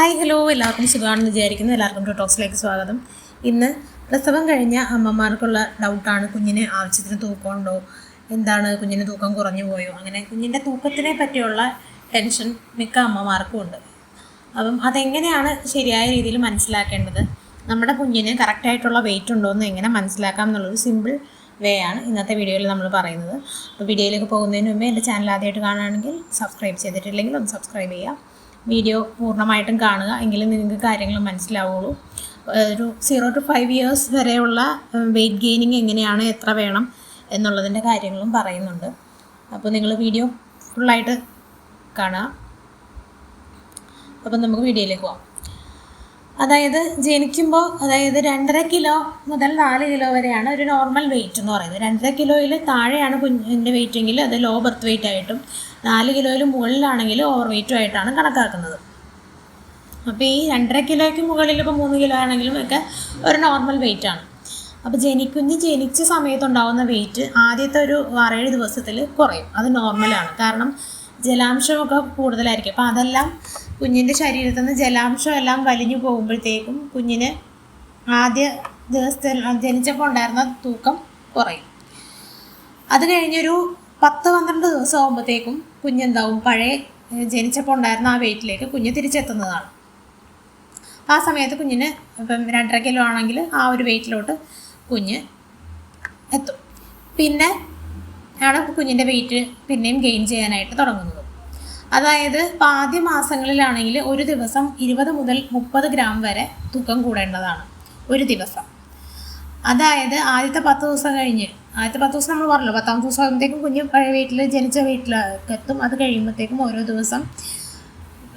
Hi hello എല്ലാവർക്കും സുഖമാണെന്ന് വിചാരിക്കുന്നു. എല്ലാവർക്കും ടോക്സിലേക്ക് സ്വാഗതം. ഇന്ന് പ്രസവം കഴിഞ്ഞ അമ്മമാർക്കുള്ള ഡൗട്ടാണ് കുഞ്ഞിന് ആവശ്യത്തിന് തൂക്കമുണ്ടോ? എന്താണ് കുഞ്ഞിന് തൂക്കം കുറഞ്ഞു പോയോ? അങ്ങനെ കുഞ്ഞിന്റെ തൂക്കത്തിനെ പറ്റിയുള്ള ടെൻഷൻ മിക്ക അമ്മമാർക്കും ഉണ്ട്. അപ്പം അതെങ്ങനെയാണ് ശരിയായ രീതിയിൽ മനസ്സിലാക്കേണ്ടത്? നമ്മുടെ കുഞ്ഞിന് കറക്റ്റായിട്ടുള്ള വെയിറ്റ് ഉണ്ടോ എന്ന് എങ്ങനെ മനസ്സിലാക്കാം എന്നുള്ളൊരു സിമ്പിൾ വേ ആണ് ഇന്നത്തെ വീഡിയോയിൽ നമ്മൾ പറയുന്നത്. അപ്പോൾ വീഡിയോയിലേക്ക് പോകുന്നതിന് മുമ്പേ എന്റെ ചാനൽ ആദ്യമായിട്ട് കാണുകയാണെങ്കിൽ സബ്സ്ക്രൈബ് ചെയ്തിട്ടില്ലെങ്കിൽ ഒന്ന് സബ്സ്ക്രൈബ് ചെയ്യുക. വീഡിയോ പൂർണമായിട്ടും കാണുക. എങ്കിലും നിങ്ങൾക്ക് കാര്യങ്ങൾ മനസ്സിലാവുള്ളൂ. ഒരു സീറോ ടു ഫൈവ് ഇയേഴ്സ് വരെയുള്ള വെയിറ്റ് ഗെയിനിങ് എങ്ങനെയാണ് എത്ര വേണം എന്നുള്ളതിന്റെ കാര്യങ്ങളും പറയുന്നുണ്ട്. അപ്പോൾ നിങ്ങൾ വീഡിയോ ഫുള്ളായിട്ട് കാണുക. അപ്പം നമുക്ക് വീഡിയോയിലേക്ക് പോകാം അതായത് ജനിക്കുമ്പോൾ അതായത് രണ്ടര കിലോ മുതൽ നാല് കിലോ വരെയാണ് ഒരു നോർമൽ വെയിറ്റ് എന്ന് പറയുന്നത്. രണ്ടര കിലോയിൽ താഴെയാണ് കുഞ്ഞിന്റെ വെയിറ്റ് എങ്കിൽ അത് ലോ ബർത്ത് വെയിറ്റ് ആയിട്ടും നാല് കിലോയിൽ മുകളിലാണെങ്കിൽ ഓവർ വെയിറ്റും ആയിട്ടാണ് കണക്കാക്കുന്നത്. അപ്പോൾ ഈ രണ്ടര കിലോയ്ക്ക് മുകളിൽ ഇപ്പോൾ മൂന്ന് കിലോ ആണെങ്കിലും ഒക്കെ ഒരു നോർമൽ വെയിറ്റ് ആണ്. അപ്പോൾ ജനിക്കുഞ്ഞ് ജനിച്ച സമയത്തുണ്ടാവുന്ന വെയിറ്റ് ആദ്യത്തെ ഒരു ആറേഴ് ദിവസത്തിൽ കുറയും. അത് നോർമലാണ് കാരണം ജലാംശമൊക്കെ കൂടുതലായിരിക്കും. അപ്പോൾ അതെല്ലാം കുഞ്ഞിന്റെ ശരീരത്തിൽ നിന്ന് ജലാംശം എല്ലാം വലിഞ്ഞു പോകുമ്പോഴത്തേക്കും കുഞ്ഞിന് ആദ്യ ദിവസത്തിൽ ജനിച്ചപ്പോൾ ഉണ്ടായിരുന്ന തൂക്കം കുറയും. അത് കഴിഞ്ഞൊരു പത്ത് പന്ത്രണ്ട് ദിവസം ആകുമ്പോഴത്തേക്കും കുഞ്ഞെന്താവും പഴയ ജനിച്ചപ്പോൾ ഉണ്ടായിരുന്ന ആ വെയിറ്റിലേക്ക് കുഞ്ഞ് തിരിച്ചെത്തുന്നതാണ്. ആ സമയത്ത് കുഞ്ഞിന് ഇപ്പം രണ്ടര കിലോ ആണെങ്കിൽ ആ ഒരു വെയിറ്റിലോട്ട് കുഞ്ഞ് എത്തും. പിന്നെ ആണ് കുഞ്ഞിന്റെ വെയിറ്റ് പിന്നെയും ഗെയിൻ ചെയ്യാനായിട്ട് തുടങ്ങുന്നത്. അതായത് ആദ്യ മാസങ്ങളിലാണെങ്കിൽ ഒരു ദിവസം ഇരുപത് മുതൽ മുപ്പത് ഗ്രാം വരെ തൂക്കം കൂടേണ്ടതാണ് ഒരു ദിവസം. അതായത് ആദ്യത്തെ പത്ത് ദിവസം കഴിഞ്ഞ് ആദ്യത്തെ പത്ത് ദിവസം നമ്മൾ പറഞ്ഞല്ലോ പത്താം ദിവസം ആകുമ്പോഴത്തേക്കും കുഞ്ഞ് പഴയ വീട്ടിൽ ജനിച്ച വീട്ടിലേക്ക് എത്തും. അത് കഴിയുമ്പോഴത്തേക്കും ഓരോ ദിവസം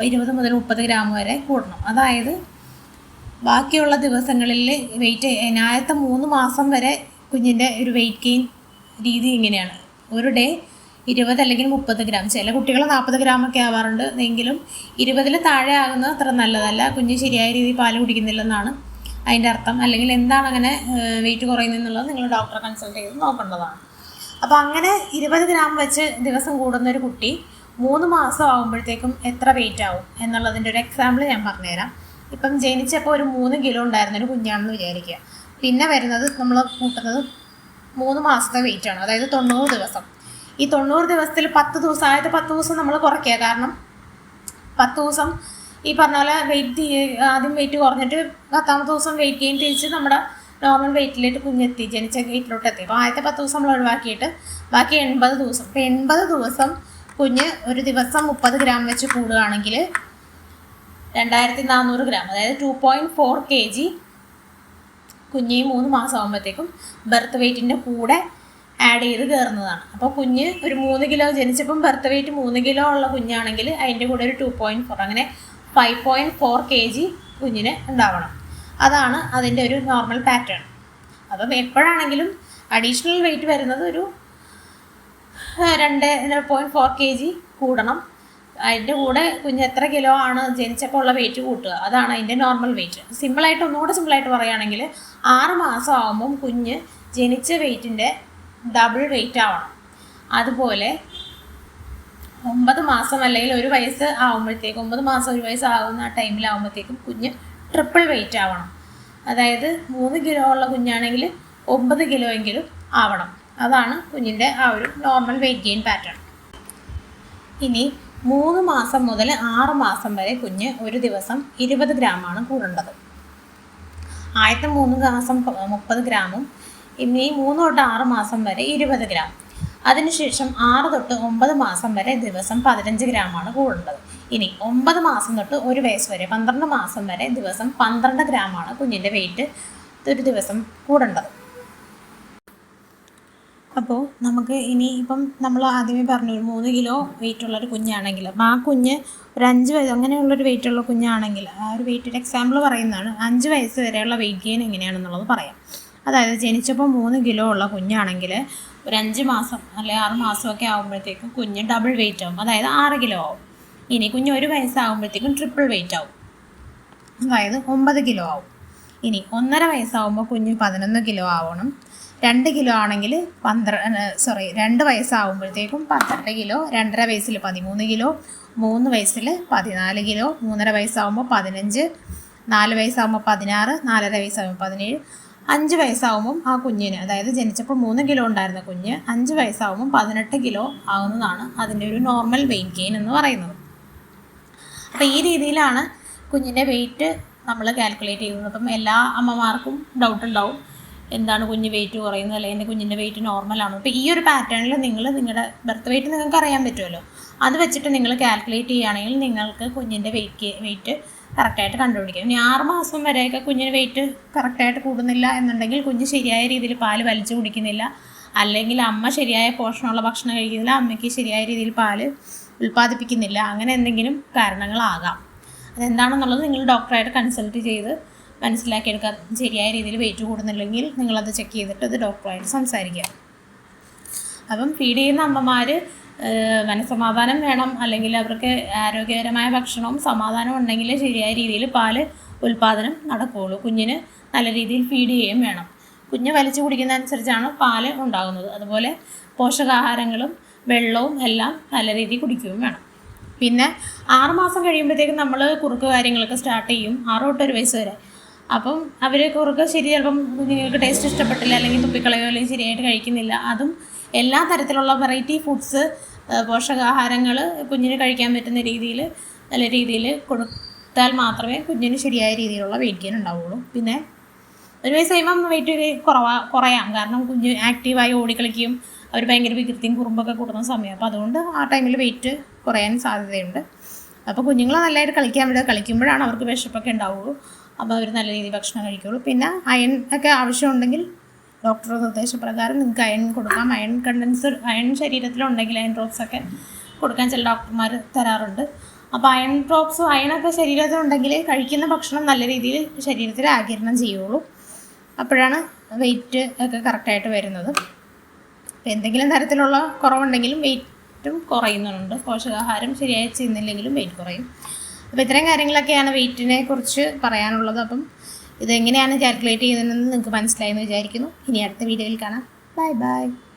ഇരുപത് മുതൽ മുപ്പത് ഗ്രാം വരെ കൂടണം. അതായത് ബാക്കിയുള്ള ദിവസങ്ങളിൽ വെയിറ്റ് ആദ്യത്തെ മൂന്ന് മാസം വരെ കുഞ്ഞിന്റെ ഒരു വെയിറ്റ് ഗെയിൻ രീതി ഇങ്ങനെയാണ്. ഒരു ഡേ ഇരുപത് അല്ലെങ്കിൽ മുപ്പത് ഗ്രാം. ചില കുട്ടികൾ നാൽപ്പത് ഗ്രാമൊക്കെ ആവാറുണ്ട്. എങ്കിലും ഇരുപതിൽ താഴെ ആകുന്നത് അത്ര നല്ലതല്ല. കുഞ്ഞ് ശരിയായ രീതിയിൽ പാൽ കുടിക്കുന്നില്ലെന്നാണ് അതിന്റെ അർത്ഥം. അല്ലെങ്കിൽ എന്താണ് അങ്ങനെ വെയിറ്റ് കുറയുന്നതെന്നുള്ളത് നിങ്ങൾ ഡോക്ടറെ കൺസൾട്ട് ചെയ്ത് നോക്കേണ്ടതാണ്. അപ്പോൾ അങ്ങനെ ഇരുപത് ഗ്രാം വെച്ച് ദിവസം കൂടുന്ന ഒരു കുട്ടി മൂന്ന് മാസം ആകുമ്പോഴത്തേക്കും എത്ര വെയിറ്റ് ആവും എന്നുള്ളതിന്റെ ഒരു എക്സാമ്പിൾ ഞാൻ പറഞ്ഞുതരാം. ഇപ്പം ജനിച്ചപ്പോൾ ഒരു മൂന്ന് കിലോ ഉണ്ടായിരുന്ന ഒരു കുഞ്ഞാണെന്ന് വിചാരിക്കുക. പിന്നെ വരുന്നത് നമ്മൾ കൂട്ടുന്നത് മൂന്ന് മാസത്തെ വെയിറ്റ് ആണ്. അതായത് തൊണ്ണൂറ് ദിവസം. ഈ തൊണ്ണൂറ് ദിവസത്തിൽ പത്ത് ദിവസം ആദ്യത്തെ പത്ത് ദിവസം നമ്മൾ കുറയ്ക്കുക. കാരണം പത്ത് ദിവസം ഈ പറഞ്ഞ പോലെ വെയിറ്റ് ആദ്യം വെയിറ്റ് കുറഞ്ഞിട്ട് പത്താമത്തെ ദിവസം വെയിറ്റ് ചെയ്യും. തിരിച്ച് നമ്മുടെ നോർമൽ വെയിറ്റിലേക്ക് കുഞ്ഞെത്തി ജനിച്ച വെയിറ്റിലോട്ട് എത്തി. അപ്പോൾ ആദ്യത്തെ പത്ത് ദിവസം നമ്മൾ ഒഴിവാക്കിയിട്ട് ബാക്കി എൺപത് ദിവസം. അപ്പോൾ എൺപത് ദിവസം കുഞ്ഞ് ഒരു ദിവസം മുപ്പത് ഗ്രാം വെച്ച് കൂടുകയാണെങ്കിൽ രണ്ടായിരത്തി നാനൂറ് ഗ്രാം അതായത് two point four K G കുഞ്ഞ് ഈ മൂന്ന് മാസം ആകുമ്പോഴത്തേക്കും ബർത്ത് വെയ്റ്റിന്റെ കൂടെ ആഡ് ചെയ്ത് കയറുന്നതാണ് അപ്പോൾ കുഞ്ഞ് ഒരു മൂന്ന് കിലോ ജനിച്ചപ്പം ബർത്ത് വെയ്റ്റ് മൂന്ന് കിലോ ഉള്ള കുഞ്ഞാണെങ്കിൽ അതിന്റെ കൂടെ ഒരു ടു പോയിന്റ് ഫോർ അങ്ങനെ five point four K G കുഞ്ഞിന് ഉണ്ടാവണം. അതാണ് അതിന്റെ ഒരു നോർമൽ പാറ്റേൺ അപ്പം എപ്പോഴാണെങ്കിലും അഡീഷണൽ വെയിറ്റ് വരുന്നത് ഒരു രണ്ട് പോയിന്റ് ഫോർ കെ ജി കൂടണം. അതിന്റെ കൂടെ കുഞ്ഞ് എത്ര കിലോ ആണ് ജനിച്ചപ്പോൾ ഉള്ള വെയിറ്റ് കൂട്ടുക? അതാണ് അതിന്റെ നോർമൽ വെയിറ്റ് സിമ്പിളായിട്ട് ഒന്നുകൂടെ സിമ്പിളായിട്ട് പറയുകയാണെങ്കിൽ ആറ് മാസം ആകുമ്പം കുഞ്ഞ് ജനിച്ച വെയിറ്റിന്റെ ഡബിൾ വെയിറ്റ് ആവണം. അതുപോലെ ഒമ്പത് മാസം അല്ലെങ്കിൽ ഒരു വയസ്സ് ആകുമ്പോഴത്തേക്കും ഒമ്പത് മാസം ഒരു വയസ്സ് ആകുന്ന ആ ടൈമിലാകുമ്പോഴത്തേക്കും കുഞ്ഞ് ട്രിപ്പിൾ വെയിറ്റ് ആവണം. അതായത് മൂന്ന് കിലോ ഉള്ള കുഞ്ഞാണെങ്കിൽ ഒമ്പത് കിലോ എങ്കിലും ആവണം. അതാണ് കുഞ്ഞിന്റെ ആ ഒരു നോർമൽ വെയിറ്റ് ഗെയിൻ പാറ്റേൺ ഇനി മൂന്ന് മാസം മുതൽ ആറ് മാസം വരെ കുഞ്ഞ് ഒരു ദിവസം ഇരുപത് ഗ്രാമാണ് കൂടേണ്ടത്. ആദ്യത്തെ മൂന്ന് മാസം മുപ്പത് ഗ്രാമും ഇനി മൂന്ന് തൊട്ട് ആറ് മാസം വരെ ഇരുപത് ഗ്രാം. അതിനുശേഷം ആറ് തൊട്ട് ഒമ്പത് മാസം വരെ ദിവസം പതിനഞ്ച് ഗ്രാമാണ് കൂടേണ്ടത്. ഇനി ഒമ്പത് മാസം തൊട്ട് ഒരു വയസ്സ് വരെ പന്ത്രണ്ട് മാസം വരെ ദിവസം പന്ത്രണ്ട് ഗ്രാമാണ് കുഞ്ഞിന്റെ വെയിറ്റ് ഒരു ദിവസം കൂടേണ്ടത്. അപ്പോൾ നമുക്ക് ഇനി ഇപ്പം നമ്മൾ ആദ്യമേ പറഞ്ഞു ഒരു മൂന്ന് കിലോ വെയിറ്റ് ഉള്ള ഒരു കുഞ്ഞാണെങ്കിൽ അപ്പം ആ കുഞ്ഞ് ഒരു അഞ്ച് വയസ്സ് അങ്ങനെയുള്ളൊരു വെയിറ്റ് ഉള്ള കുഞ്ഞാണെങ്കിൽ ആ ഒരു വെയിറ്റിന്റെ എക്സാമ്പിൾ പറയുന്നതാണ് അഞ്ച് വയസ്സ് വരെയുള്ള വെയിറ്റ് ഗെയിൻ എങ്ങനെയാണെന്നുള്ളത് പറയാം. അതായത് ജനിച്ചപ്പോൾ മൂന്ന് കിലോ ഉള്ള കുഞ്ഞാണെങ്കിൽ ഒരു അഞ്ച് മാസം അല്ലെങ്കിൽ ആറ് മാസമൊക്കെ ആകുമ്പോഴത്തേക്കും കുഞ്ഞ് ഡബിൾ വെയിറ്റ് ആവും. അതായത് ആറ് കിലോ ആവും. ഇനി കുഞ്ഞ് ഒരു വയസ്സാകുമ്പോഴത്തേക്കും ട്രിപ്പിൾ വെയിറ്റ് ആവും. അതായത് ഒമ്പത് കിലോ ആവും. ഇനി ഒന്നര വയസ്സാകുമ്പോൾ കുഞ്ഞ് പതിനൊന്ന് കിലോ ആവണം. രണ്ട് കിലോ ആണെങ്കിൽ പന്ത്രണ്ട് സോറി രണ്ട് വയസ്സാകുമ്പോഴത്തേക്കും പന്ത്രണ്ട് കിലോ രണ്ടര വയസ്സിൽ പതിമൂന്ന് കിലോ മൂന്ന് വയസ്സിൽ പതിനാല് കിലോ മൂന്നര വയസ്സാകുമ്പോൾ പതിനഞ്ച് നാല് വയസ്സാകുമ്പോൾ പതിനാറ് നാലര വയസ്സാകുമ്പോൾ പതിനേഴ് അഞ്ച് വയസ്സാകുമ്പം ആ കുഞ്ഞിന് അതായത് ജനിച്ചപ്പോൾ മൂന്ന് കിലോ ഉണ്ടായിരുന്ന കുഞ്ഞ് അഞ്ച് വയസ്സാകുമ്പം പതിനെട്ട് കിലോ ആകുന്നതാണ് അതിന്റെ ഒരു നോർമൽ വെയിറ്റ് ഗെയിൻ എന്ന് പറയുന്നത്. അപ്പോൾ ഈ രീതിയിലാണ് കുഞ്ഞിന്റെ വെയിറ്റ് നമ്മൾ കാൽക്കുലേറ്റ് ചെയ്യുന്നത് അപ്പം എല്ലാ അമ്മമാർക്കും ഡൗട്ട് ഉണ്ടാവും. എന്താണ് കുഞ്ഞ് വെയിറ്റ് കുറയുന്നത്? അല്ലെങ്കിൽ എന്റെ കുഞ്ഞിന്റെ വെയിറ്റ് നോർമലാണോ അപ്പോൾ ഈ ഒരു പാറ്റേണിൽ നിങ്ങൾ നിങ്ങളുടെ ബർത്ത് വെയിറ്റ് നിങ്ങൾക്ക് അറിയാൻ പറ്റുമല്ലോ അത് വെച്ചിട്ട് നിങ്ങൾ കാൽക്കുലേറ്റ് ചെയ്യുകയാണെങ്കിൽ നിങ്ങൾക്ക് കുഞ്ഞിന്റെ വെയിറ്റ് വെയിറ്റ് കറക്റ്റായിട്ട് കണ്ടുപിടിക്കാം. ഇനി ആറ് മാസം വരെയൊക്കെ കുഞ്ഞിന് വെയിറ്റ് കറക്റ്റായിട്ട് കൂടുന്നില്ല എന്നുണ്ടെങ്കിൽ കുഞ്ഞ് ശരിയായ രീതിയിൽ പാൽ വലിച്ചു കുടിക്കുന്നില്ല. അല്ലെങ്കിൽ അമ്മ ശരിയായ പോഷണമുള്ള ഭക്ഷണം കഴിക്കുന്നില്ല. അമ്മയ്ക്ക് ശരിയായ രീതിയിൽ പാൽ ഉൽപ്പാദിപ്പിക്കുന്നില്ല. അങ്ങനെ എന്തെങ്കിലും കാരണങ്ങളാകാം. അതെന്താണെന്നുള്ളത് നിങ്ങൾ ഡോക്ടറായിട്ട് കൺസൾട്ട് ചെയ്ത് മനസ്സിലാക്കിയെടുക്കാൻ ശരിയായ രീതിയിൽ വെയിറ്റ് കൂടുന്നില്ലെങ്കിൽ നിങ്ങളത് ചെക്ക് ചെയ്തിട്ട് അത് ഡോക്ടറായിട്ട് സംസാരിക്കുക. അപ്പം ഫീഡ് ചെയ്യുന്ന അമ്മമാർ മനസ്സമാധാനം വേണം അല്ലെങ്കിൽ അവർക്ക് ആരോഗ്യകരമായ ഭക്ഷണവും സമാധാനം ഉണ്ടെങ്കിൽ ശരിയായ രീതിയിൽ പാൽ ഉൽപ്പാദനം നടക്കുകയുള്ളൂ കുഞ്ഞിന് നല്ല രീതിയിൽ ഫീഡ് ചെയ്യുകയും വേണം. കുഞ്ഞ് വലിച്ചു കുടിക്കുന്ന അനുസരിച്ചാണ് പാൽ ഉണ്ടാകുന്നത്. അതുപോലെ പോഷകാഹാരങ്ങളും വെള്ളവും എല്ലാം നല്ല രീതിയിൽ കുടിക്കുകയും വേണം. പിന്നെ ആറുമാസം കഴിയുമ്പോഴത്തേക്കും നമ്മൾ കുറുക്ക് കാര്യങ്ങളൊക്കെ സ്റ്റാർട്ട് ചെയ്യും. ആറ് തൊട്ട് ഒരു വയസ്സ് വരെ. അപ്പം അവർ കുറുക്ക് ശരി ചിലപ്പം കുഞ്ഞുങ്ങൾക്ക് ടേസ്റ്റ് ഇഷ്ടപ്പെട്ടില്ല അല്ലെങ്കിൽ തുപ്പിക്കളയോ അല്ലെങ്കിൽ ശരിയായിട്ട് കഴിക്കുന്നില്ല. അതും എല്ലാ തരത്തിലുള്ള വെറൈറ്റി ഫുഡ്സ് പോഷകാഹാരങ്ങൾ കുഞ്ഞിന് കഴിക്കാൻ പറ്റുന്ന രീതിയിൽ നല്ല രീതിയിൽ കൊടുത്താൽ മാത്രമേ കുഞ്ഞിന് ശരിയായ രീതിയിലുള്ള വെയിറ്റ് ഗെയിൻ ഉണ്ടാവുള്ളൂ. പിന്നെ ഒരു വയസ്സ് കഴിയുമ്പം വെയിറ്റ് കുറവാ കുറയാം. കാരണം കുഞ്ഞ് ആക്റ്റീവായി ഓടിക്കളിക്കുകയും അവർ ഭയങ്കര വികൃതിയും കുറുമ്പൊക്കെ കൂടുന്ന സമയം. അപ്പോൾ അതുകൊണ്ട് ആ ടൈമിൽ വെയിറ്റ് കുറയാൻ സാധ്യതയുണ്ട്. അപ്പോൾ കുഞ്ഞുങ്ങളെ നല്ലതായിട്ട് കളിക്കാൻ വിടുക. കളിക്കുമ്പോഴാണ് അവർക്ക് വിശപ്പൊക്കെ ഉണ്ടാവുള്ളൂ. അപ്പോൾ അവർ നല്ല രീതിയിൽ ഭക്ഷണം കഴിക്കുള്ളൂ. പിന്നെ അയൺ ഒക്കെ ആവശ്യമുണ്ടെങ്കിൽ ഡോക്ടറുടെ നിർദ്ദേശപ്രകാരം നിങ്ങൾക്ക് അയൺ കൊടുക്കാം. അയൺ കണ്ടൻസർ അയൺ ശരീരത്തിലുണ്ടെങ്കിൽ അയൺ ഡ്രോപ്സ് ഒക്കെ കൊടുക്കാൻ ചില ഡോക്ടർമാർ തരാറുണ്ട്. അപ്പോൾ അയൺ ഡ്രോപ്സും അയണൊക്കെ ശരീരത്തിലുണ്ടെങ്കിൽ കഴിക്കുന്ന ഭക്ഷണം നല്ല രീതിയിൽ ശരീരത്തിൽ ആകിരണം ചെയ്യുള്ളൂ. അപ്പോഴാണ് വെയിറ്റ് ഒക്കെ കറക്റ്റായിട്ട് വരുന്നത്. അപ്പോൾ എന്തെങ്കിലും തരത്തിലുള്ള കുറവുണ്ടെങ്കിലും വെയിറ്റും കുറയുന്നുണ്ട്. പോഷകാഹാരം ശരിയായി ചെയ്യുന്നില്ലെങ്കിലും വെയിറ്റ് കുറയും. അപ്പോൾ ഇത്രയും കാര്യങ്ങളൊക്കെയാണ് വെയിറ്റിനെ കുറിച്ച് പറയാനുള്ളത്. അപ്പം ഇതെങ്ങനെയാണ് കാൽക്കുലേറ്റ് ചെയ്യുന്നതെന്ന് നിങ്ങൾക്ക് മനസ്സിലായെന്ന് വിചാരിക്കുന്നു. ഇനി അടുത്ത വീഡിയോയിൽ കാണാം. Bye bye.